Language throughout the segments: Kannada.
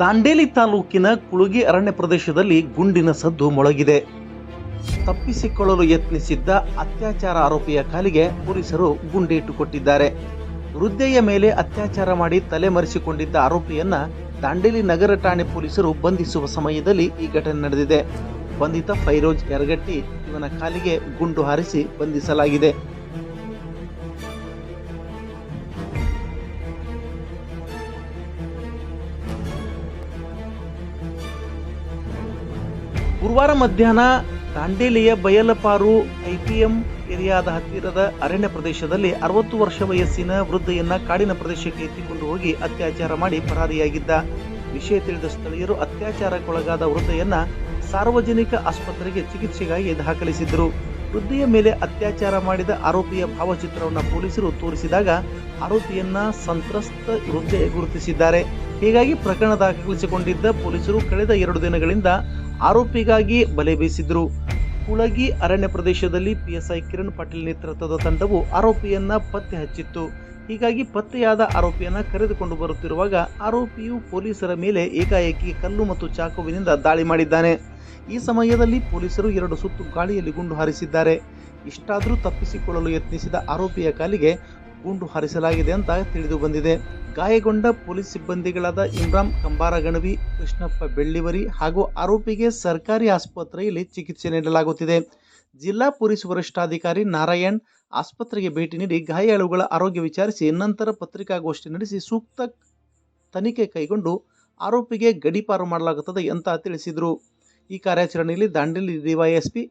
ದಾಂಡೇಲಿ ತಾಲೂಕಿನ ಕುಳುಗಿ ಅರಣ್ಯ ಪ್ರದೇಶದಲ್ಲಿ ಗುಂಡಿನ ಸದ್ದು ಮೊಳಗಿದೆ. ತಪ್ಪಿಸಿಕೊಳ್ಳಲು ಯತ್ನಿಸಿದ್ದ ಅತ್ಯಾಚಾರ ಆರೋಪಿಯ ಕಾಲಿಗೆ ಪೊಲೀಸರು ಗುಂಡೇಟು ಕೊಟ್ಟಿದ್ದಾರೆ ವೃದ್ಧೆಯ ಮೇಲೆ ಅತ್ಯಾಚಾರ ಮಾಡಿ ತಲೆಮರೆಸಿಕೊಂಡಿದ್ದ ಆರೋಪಿಯನ್ನ ದಾಂಡೇಲಿ ನಗರ ಠಾಣೆ ಪೊಲೀಸರು ಬಂಧಿಸುವ ಸಮಯದಲ್ಲಿ ಈ ಘಟನೆ ನಡೆದಿದೆ. ಬಂಧಿತ ಫೈರೋಜ್ ಯರಗಟ್ಟಿ ಇವನ ಕಾಲಿಗೆ ಗುಂಡು ಹಾರಿಸಿ ಬಂಧಿಸಲಾಗಿದೆ. ಗುರುವಾರ ಮಧ್ಯಾಹ್ನ ದಾಂಡೇಲಿಯ ಬಯಲಪಾರು ಐಪಿಎಂ ಏರಿಯಾದ ಹತ್ತಿರದ ಅರಣ್ಯ ಪ್ರದೇಶದಲ್ಲಿ ಅರವತ್ತು ವರ್ಷ ವಯಸ್ಸಿನ ವೃದ್ಧೆಯನ್ನ ಕಾಡಿನ ಪ್ರದೇಶಕ್ಕೆ ಎತ್ತಿಕೊಂಡು ಹೋಗಿ ಅತ್ಯಾಚಾರ ಮಾಡಿ ಪರಾರಿಯಾಗಿದ್ದ. ವಿಷಯ ತಿಳಿದ ಸ್ಥಳೀಯರು ಅತ್ಯಾಚಾರಕ್ಕೊಳಗಾದ ವೃದ್ಧೆಯನ್ನ ಸಾರ್ವಜನಿಕ ಆಸ್ಪತ್ರೆಗೆ ಚಿಕಿತ್ಸೆಗಾಗಿ ದಾಖಲಿಸಿದ್ದರು ವೃದ್ಧೆಯ ಮೇಲೆ ಅತ್ಯಾಚಾರ ಮಾಡಿದ ಆರೋಪಿಯ ಭಾವಚಿತ್ರವನ್ನು ಪೊಲೀಸರು ತೋರಿಸಿದಾಗ ಆರೋಪಿಯನ್ನ ಸಂತ್ರಸ್ತ ವೃದ್ಧೆ ಗುರುತಿಸಿದ್ದಾರೆ. ಹೀಗಾಗಿ ಪ್ರಕರಣ ದಾಖಲಿಸಿಕೊಂಡಿದ್ದ ಪೊಲೀಸರು ಕಳೆದ ಎರಡು ದಿನಗಳಿಂದ ಆರೋಪಿಗಾಗಿ ಬಲೆ ಬೀಸಿದ್ರು. ಕುಳಗಿ ಅರಣ್ಯ ಪ್ರದೇಶದಲ್ಲಿ ಪಿಎಸ್ಐ ಕಿರಣ್ ಪಾಟೀಲ್ ನೇತೃತ್ವದ ತಂಡವು ಆರೋಪಿಯನ್ನ ಪತ್ತೆ ಹಚ್ಚಿತ್ತು. ಹೀಗಾಗಿ ಪತ್ತೆಯಾದ ಆರೋಪಿಯನ್ನ ಕರೆದುಕೊಂಡು ಬರುತ್ತಿರುವಾಗ ಆರೋಪಿಯು ಪೊಲೀಸರ ಮೇಲೆ ಏಕಾಏಕಿ ಕಲ್ಲು ಮತ್ತು ಚಾಕುವಿನಿಂದ ದಾಳಿ ಮಾಡಿದ್ದಾನೆ. ಈ ಸಮಯದಲ್ಲಿ ಪೊಲೀಸರು ಎರಡು ಸುತ್ತು ಗಾಳಿಯಲ್ಲಿ ಗುಂಡು ಹಾರಿಸಿದ್ದಾರೆ. ಇಷ್ಟಾದರೂ ತಪ್ಪಿಸಿಕೊಳ್ಳಲು ಯತ್ನಿಸಿದ ಆರೋಪಿಯ ಕಾಲಿಗೆ ಗುಂಡು ಹಾರಿಸಲಾಗಿದೆ ಅಂತ ತಿಳಿದು ಬಂದಿದೆ. ಗಾಯಗೊಂಡ ಪೊಲೀಸ್ ಸಿಬ್ಬಂದಿಗಳಾದ ಇಮ್ರಾನ್ ಕಂಬಾರಗಣವಿ, ಕೃಷ್ಣಪ್ಪ ಬೆಳ್ಳಿವರಿ ಹಾಗೂ ಆರೋಪಿಗೆ ಸರ್ಕಾರಿ ಆಸ್ಪತ್ರೆಯಲ್ಲಿ ಚಿಕಿತ್ಸೆ ನೀಡಲಾಗುತ್ತಿದೆ. ಜಿಲ್ಲಾ ಪೊಲೀಸ್ ವರಿಷ್ಠಾಧಿಕಾರಿ ನಾರಾಯಣ್ ಆಸ್ಪತ್ರೆಗೆ ಭೇಟಿ ನೀಡಿ ಗಾಯಾಳುಗಳ ಆರೋಗ್ಯ ವಿಚಾರಿಸಿ, ನಂತರ ಪತ್ರಿಕಾಗೋಷ್ಠಿ ನಡೆಸಿ ಸೂಕ್ತ ತನಿಖೆ ಕೈಗೊಂಡು ಆರೋಪಿಗೆ ಗಡೀಪಾರು ಮಾಡಲಾಗುತ್ತದೆ ಅಂತ ತಿಳಿಸಿದರು. ಈ ಕಾರ್ಯಾಚರಣೆಯಲ್ಲಿ ದಾಂಡೇಲಿ ಡಿವೈಎಸ್ಪಿ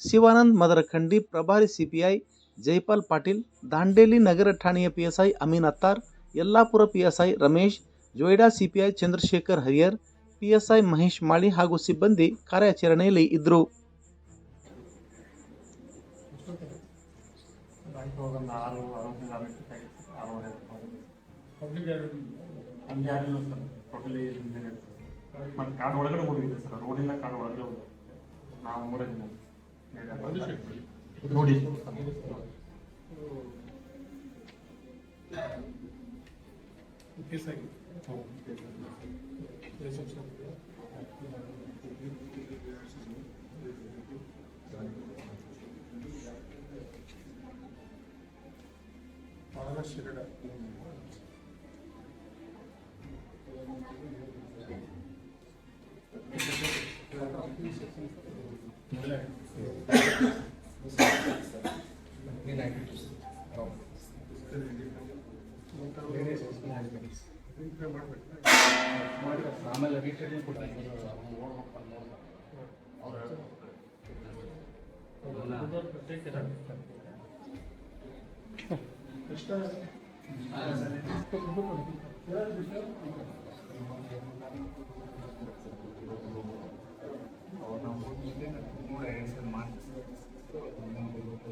ಶಿವಾನಂದ್, ಮದರಖಂಡಿ ಪ್ರಭಾರಿ ಸಿಪಿಐ ಜೈಪಾಲ್ ಪಾಟೀಲ್, ದಾಂಡೇಲಿ ನಗರ ಠಾಣೆಯ PSI Ameen Attar Yellapur PSI Ramesh, Joida CPI Chandrashekhar Hariyar PSI Mahesh Mali ಹಾಗೂ ಸಿಬ್ಬಂದಿ ಕಾರ್ಯಾಚರಣೆಯಲ್ಲಿ ಇದ್ದರು bank Yes, I Oh. Yes, sir. Bana şirket. ಹಂಗೆ ಯಾರಿಲ್ಲ ಸರ್ ಟೋಟಲಿ ಮತ್ತು ಕಾಡು ಒಳಗಡೆ ಹೋಗಿದೆ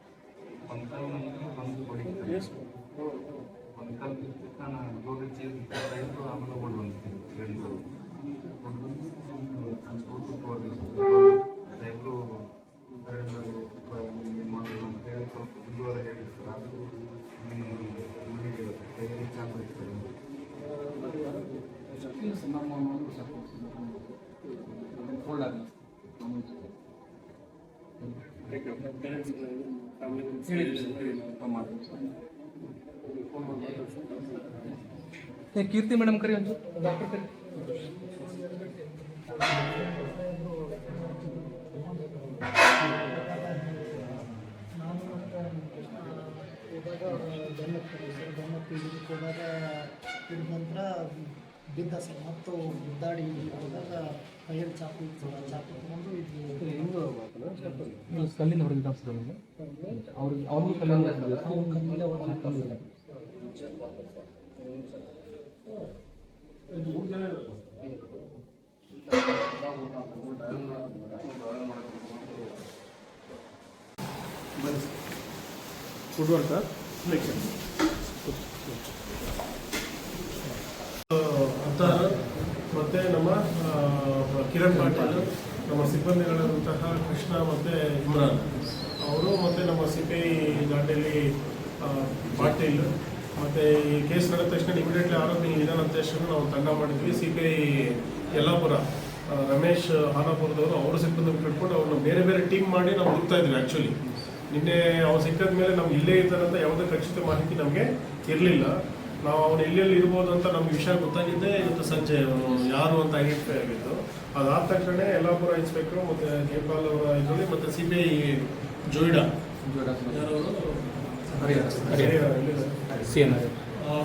ನಾವು ಮೂರೇ ಜನ ನೋಡಿ ಕೇಸ್ ಆಗಿ ರಿಸೆಪ್ಷನ್ ಬಹಳ ಶಿರಡ ಆಮೇಲೆ ಕೀರ್ತಿ ಮೇಡಮ್ ಕರಿ ಒಂದು ಡಾಕ್ಟರ್ ಕರಿ ಹೋದಾಗ ಹಿಡಿದ ನಂತರ ಬಿದ್ದ ಸರ್ ಮತ್ತು ಬಿದ್ದಾಡಿ ಹೋದಾಗ ಕೈಯಲ್ಲಿ ಚಾಕು ಇತ್ತು ಚಾಕು ತಗೊಂಡು ಇದು ನೀವು ಕಲ್ಲಿಂದ ಹೊರಗೆ ಕಾಣಿಸ್ತದೆ ನಿಮಗೆ ಅವ್ರಿಗೆ ಅವ್ರಿಗೂ ಕಲ್ಲಿಂದ ಫುಡ್ ವರ್ಕ ಅಂತಹ ಮತ್ತೆ ನಮ್ಮ ಕಿರಣ್ ಪಾಟೀಲ್. ನಮ್ಮ ಸಿಬ್ಬಂದಿಗಳಾದಂತಹ ಕೃಷ್ಣ ಮತ್ತೆ ಇಮ್ರಾನ್. ಅವರು ಮತ್ತೆ ನಮ್ಮ ಸಿ ಪಿ ಐ ಪಾಟೀಲ್ ಮತ್ತೆ ಈ ಕೇಸ್ ನಡೆದ ತಕ್ಷಣ ಇಮಿಡಿಯೇಟ್ಲಿ ಆರೋಪಿ ನಿಧಾನ ಅಂತ ತಕ್ಷಣ ನಾವು ತಂಡ ಮಾಡಿದ್ವಿ. C P I Yellapur Ramesh ಹಾನಾಪುರದವರು ಅವರು ಸಿಬ್ಬಂದಿ ಕಟ್ಕೊಂಡು ಅವ್ರನ್ನ ಬೇರೆ ಬೇರೆ ಟೀಮ್ ಮಾಡಿ ನಾವು ಹುಡುಕ್ತಾ ಇದ್ವಿ ಆ್ಯಕ್ಚುಲಿ ನಿನ್ನೆ ಅವ್ರು ಸಿಕ್ಕಿದ ಮೇಲೆ ನಮ್ಗೆ ಇಲ್ಲೇ ಇದ್ದಾರಂತ ಯಾವುದೇ ಖಚಿತ ಮಾಹಿತಿ ನಮಗೆ ಇರಲಿಲ್ಲ. ನಾವು ಅವನು ಎಲ್ಲೆಲ್ಲಿ ಇರ್ಬೋದು ಅಂತ ನಮ್ಗೆ ವಿಷಯ ಗೊತ್ತಾಗಿದ್ದೆ ಇವತ್ತು ಸಂಜೆ ಅವನು ಯಾರು ಅಂತ ಐಡೆಂಟಿಫೈ ಆಗಿದ್ದು. ಅದಾದ ತಕ್ಷಣ ಯಲ್ಲಾಪುರ ಇನ್ಸ್ಪೆಕ್ಟರ್ ಮತ್ತು ನೇಪಾಲ್ ಅವರ ಇದರಲ್ಲಿ ಮತ್ತು C B I Joida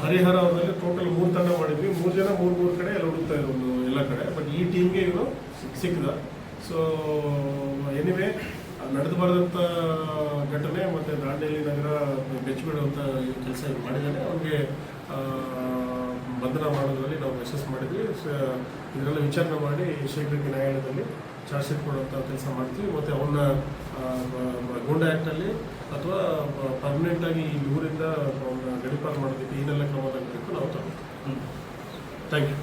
Harihar ಅವರಲ್ಲಿ ಟೋಟಲ್ ಮೂರು ತಂಡ ಮಾಡಿದ್ವಿ. ಮೂರು ಜನ ಮೂರು ಮೂರು ಕಡೆ ಎಲ್ಲ ಹುಡುಕ್ತಾ ಇರೋದು ಎಲ್ಲ ಕಡೆ. ಬಟ್ ಈ ಟೀಮ್ಗೆ ಇವನು ಸಿಕ್ಕಿದ. ಸೊ ಎನಿವೆ ನಡೆದು ಬರೆದಂಥ ಘಟನೆ ಮತ್ತು ದಾಂಡೇಲಿ ನಗರ ಬೆಚ್ಚಿಬಿಡುವಂಥ ಕೆಲಸ ಮಾಡಿದ್ದಾರೆ. ಅವ್ರಿಗೆ ಬಂಧನ ಮಾಡೋದ್ರಲ್ಲಿ ನಾವು ಯಶಸ್ ಮಾಡಿದ್ವಿ. ಇದರೆಲ್ಲ ವಿಚಾರಣೆ ಮಾಡಿ ಶೀಘ್ರಕ್ಕೆ ನ್ಯಾಯಾಲಯದಲ್ಲಿ ಚಾರ್ಜ್ ಶೀಟ್ ಕೊಡುವಂಥ ಕೆಲಸ ಮಾಡ್ತೀವಿ. ಮತ್ತು ಅವನ್ನ ಗೂಂಡ ಆ್ಯಕ್ಟಲ್ಲಿ ಅಥವಾ ಪರ್ಮನೆಂಟಾಗಿ ಈ ಊರಿಂದ ಅವನ್ನ ಗಡಿಪಾರು ಮಾಡೋದಕ್ಕೆ ಏನೆಲ್ಲ ಕ್ರಮ ತಗೋಬೇಕು ನಾವು ತಗೋತೀವಿ. Thank you